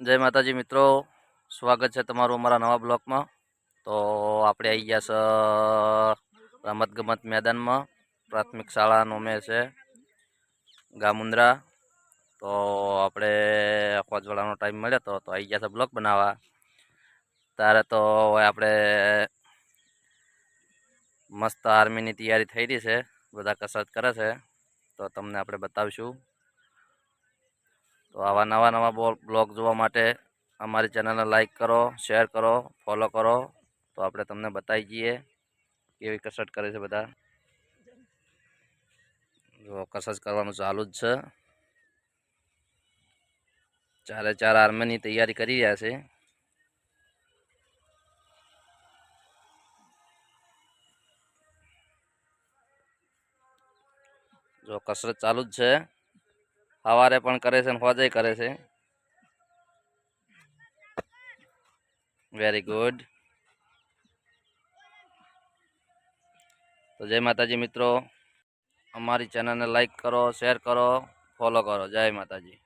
જય માતાજી મિત્રો. સ્વાગત છે તમારું અમારા નવા બ્લોકમાં. તો આપણે આવી ગયા છે રમતગમત મેદાનમાં. પ્રાથમિક શાળાનો મેં છે, ગામુંદ્રા. તો આપણે અખવાજવાળાનો ટાઈમ મળ્યો તો તો આવી ગયા છે બ્લોક બનાવવા. ત્યારે તો હવે આપણે મસ્ત આર્મીની તૈયારી થઈ રહી છે. બધા કસરત કરે છે. તો તમને આપણે બતાવીશું. તો આવા નવા નવા બ્લોગ જોવા માટે અમારી ચેનલને લાઇક કરો, શેર કરો, ફોલો કરો. તો આપણે તમને બતાવી જઈએ કેવી કસરત કરે છે બધા. જો કસરત કરવાનું ચાલુ જ છે. ચારે ચાર આર્મીની તૈયારી કરી રહ્યા છે. જો કસરત ચાલુ જ છે. સવારે પણ કરે છે ને હોજે કરે છે. વેરી ગુડ તો જય માતાજી મિત્રો. અમારી ચેનલને લાઈક કરો શેર કરો ફોલો કરો. જય માતાજી.